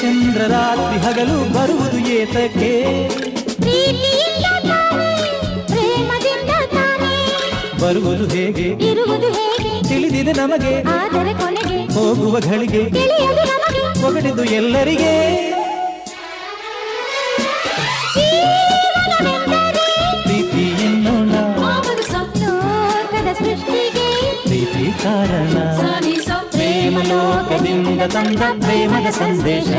ಚಂದ್ರ ರಾತ್ರಿ ಹಗಲು ಬರುವುದು ಏತಕ್ಕೆ? ಬರುವುದು ಹೇಗೆ? ಇರುವುದು ಹೇಗೆ? ತಿಳಿದಿದೆ ನಮಗೆ. ಆದರೆ ಕೊನೆಗೆ ಹೋಗುವ ಘಳಿಗೆ. ತಿಳಿಯದು ನಮಗೆ. ಎಲ್ಲರಿಗೆ. ಪ್ರೀತಿ ಎನ್ನೋಣ. ಸೃಷ್ಟಿಗೆ. ಪ್ರೀತಿ ಕಾರಣ. ಲೋಕದಿಂದ ತಂದ ಪ್ರೇಮದ ಸಂದೇಶ